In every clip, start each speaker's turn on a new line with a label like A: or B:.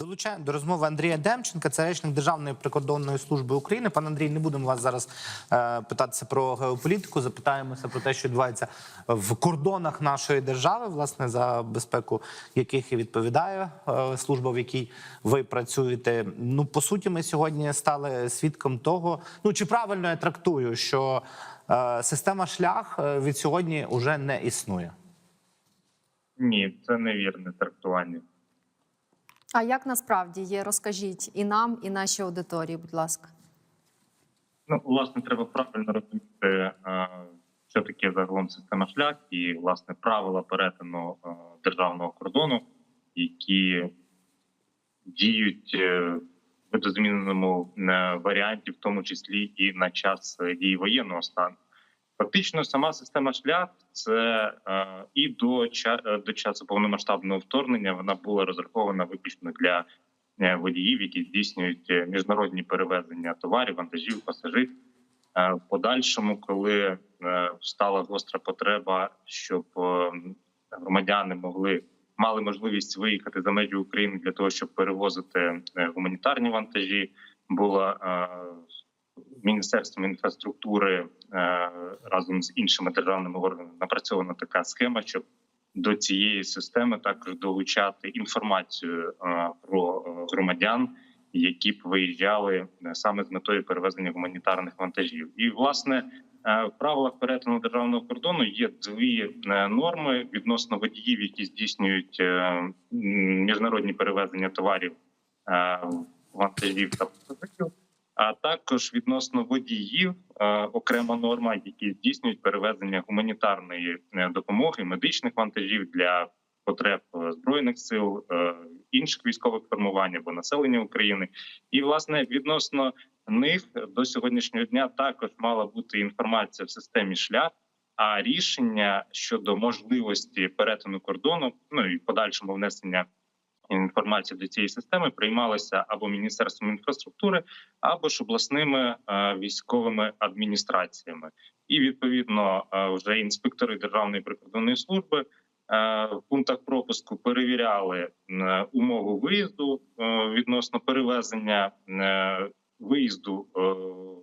A: Долучаємо до розмови Андрія Демченка, це речник Державної прикордонної служби України. Пан Андрій, не будемо вас зараз е, питатися про геополітику. Запитаємося про те, що відбувається в кордонах нашої держави, власне, за безпеку яких і відповідає е, служба, в якій ви працюєте. Ну, по суті, ми сьогодні стали свідком того, ну чи правильно я трактую, що е, система шлях від сьогодні вже не існує.
B: Ні, це невірне трактування.
C: А як насправді є? Розкажіть і нам, і нашій аудиторії, будь ласка.
B: Ну, власне, треба правильно розуміти, е, що таке загалом система шлях і власне правила перетину е, державного кордону, які діють е, в видозміненому варіанті, в тому числі і на час дії воєнного стану. Фактично, сама система шлях це е, і до ча- е, до часу повномасштабного вторгнення вона була розрахована виключно для е, водіїв, які здійснюють е, міжнародні перевезення товарів, вантажів, пасажирів. Е, В подальшому, коли е, стала гостра потреба, щоб е, громадяни могли мали можливість виїхати за межі України для того, щоб перевозити гуманітарні вантажі, була е, Міністерством інфраструктури е, разом з іншими державними органами напрацьована така схема, щоб до цієї системи також долучати інформацію е, про е, громадян, які б виїжджали саме з метою перевезення гуманітарних вантажів. І власне в правилах перетину державного кордону є дві норми відносно водіїв, які здійснюють міжнародні перевезення товарів вантажів та пасажирів. А також відносно водіїв окрема норма, які здійснюють перевезення гуманітарної е, допомоги, медичних вантажів для потреб е, збройних сил, е, інших військових формувань або населення України. І власне відносно них до сьогоднішнього дня також мала бути інформація в системі шлях. А рішення щодо можливості перетину кордону, ну і подальшому внесення інформації до цієї системи приймалося або міністерством інфраструктури, або ж обласними е, військовими адміністраціями, і відповідно е, вже інспектори Державної прикордонної служби е, в пунктах пропуску перевіряли умову виїзду відносно перевезення. Виїзду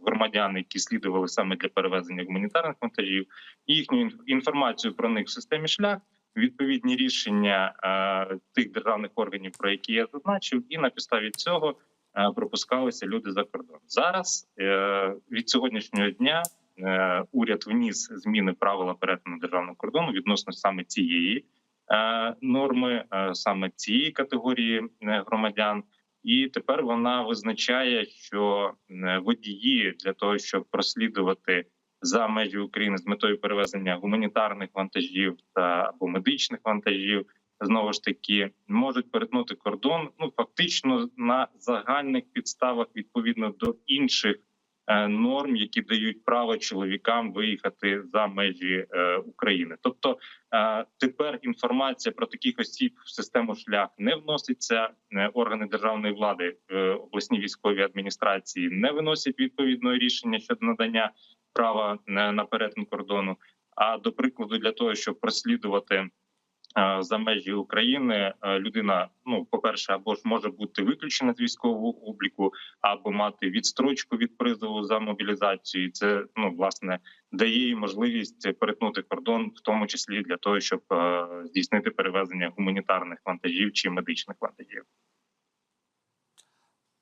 B: громадян, які слідували саме для перевезення гуманітарних вантажів, їхню інф- інформацію про них в системі шлях, відповідні рішення е, тих державних органів, про які я зазначив, і на підставі цього е, пропускалися люди за кордон. Зараз е, від сьогоднішнього дня уряд вніс зміни правила перетину державного кордону відносно саме цієї норми, саме цієї категорії громадян. І тепер вона визначає, що водії для того, щоб прослідувати за межі України з метою перевезення гуманітарних вантажів та або медичних вантажів, знову ж таки можуть перетнути кордон. Ну фактично на загальних підставах відповідно до інших е, норм, які дають право чоловікам виїхати за межі е, України. Тобто е, тепер інформація про таких осіб в систему шлях не вноситься. Органи державної влади, обласні військові адміністрації не виносять відповідного рішення щодо надання права на перетин кордону. А до прикладу, для того, щоб прослідувати е, за межі України, е, людина, ну по перше, або ж може бути виключена з військового обліку, або мати відстрочку від призову за мобілізацію. І Це ну власне дає їй можливість перетнути кордон, в тому числі для того, щоб е, здійснити перевезення гуманітарних вантажів чи медичних вантажів.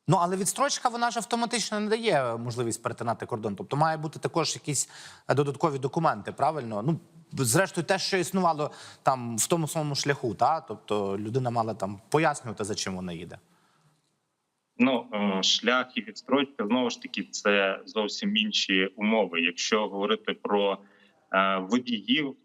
A: Ну але відстрочка вона ж автоматично не дає можливість перетинати кордон. Тобто має бути також якісь е, додаткові документи, правильно? Ну зрештою, те, що існувало там в тому самому шляху, та тобто людина мала там пояснювати, за чим вона їде.
B: Ну, е, шлях і відстрочка знову ж таки це зовсім інші умови. Якщо говорити про е, водіїв, е,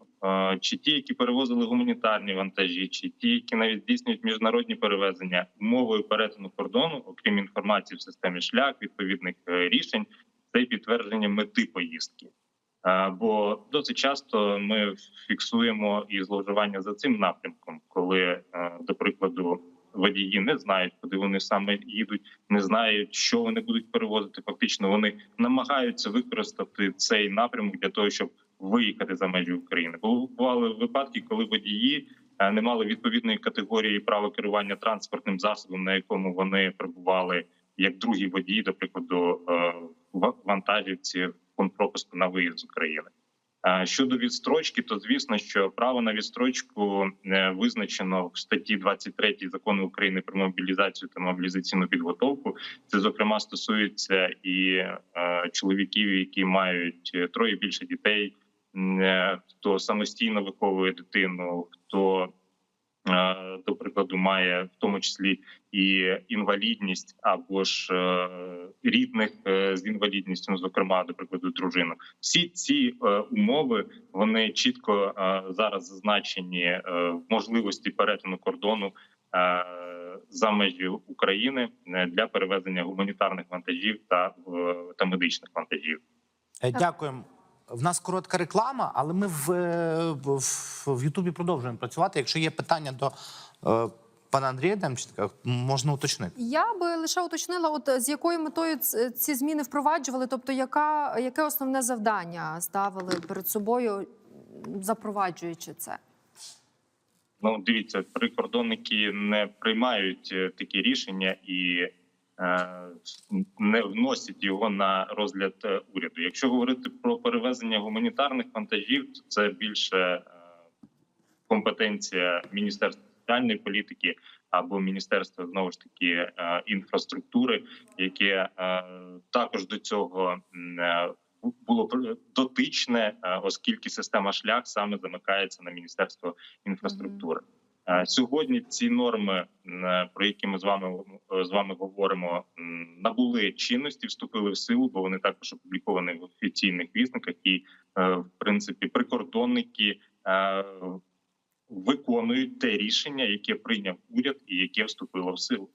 B: чи ті, які перевозили гуманітарні вантажі, чи ті, які навіть здійснюють міжнародні перевезення, умовою перетину кордону, окрім інформації в системі шлях, відповідних е, рішень, це підтвердження мети поїздки. Е, Бо досить часто ми фіксуємо і зловживання за цим напрямком, коли, е, до прикладу, водії не знають, куди вони саме їдуть, не знають, що вони будуть перевозити. Фактично, вони намагаються використати цей напрямок для того, щоб виїхати за межі України. Бували випадки, коли водії е, не мали відповідної категорії права керування транспортним засобом, на якому вони перебували як другий водій, до прикладу, е, вантажівці пропуску на виїзд з України. Е, Щодо відстрочки, то звісно, що право на відстрочку визначено в статті 23 закону України про мобілізацію та мобілізаційну підготовку. Це зокрема стосується і чоловіків, які мають троє більше дітей, хто самостійно виховує дитину, хто е, до прикладу має в тому числі і інвалідність або ж е, рідних е, з інвалідністю, ну, зокрема, до прикладу, дружину. Всі ці е, умови вони чітко е, зараз зазначені е, в можливості перетину кордону е, за межі України е, для перевезення гуманітарних вантажів та е, та медичних вантажів.
A: Е, Дякуємо. В нас коротка реклама, але ми в, в, в Ютубі продовжуємо працювати. Якщо є питання до е, пана Андрія Демченка, можна уточнити.
C: Я би лише уточнила, от з якою метою ці зміни впроваджували, тобто яка, яке основне завдання ставили перед собою, запроваджуючи це?
B: Ну, дивіться, прикордонники не приймають е, такі рішення і не вносять його на розгляд е, уряду. Якщо говорити про перевезення гуманітарних вантажів, то це більше е, компетенція міністерства соціальної політики або міністерства знову ж таки е, інфраструктури, яке е, також до цього е, було дотичне, е, оскільки система шлях саме замикається на міністерство інфраструктури. Е, Сьогодні ці норми, е, про які ми з вами е, з вами говоримо, набули чинності, вступили в силу, бо вони також опубліковані в офіційних вісниках. І в принципі прикордонники виконують те рішення, яке прийняв уряд і яке вступило в силу.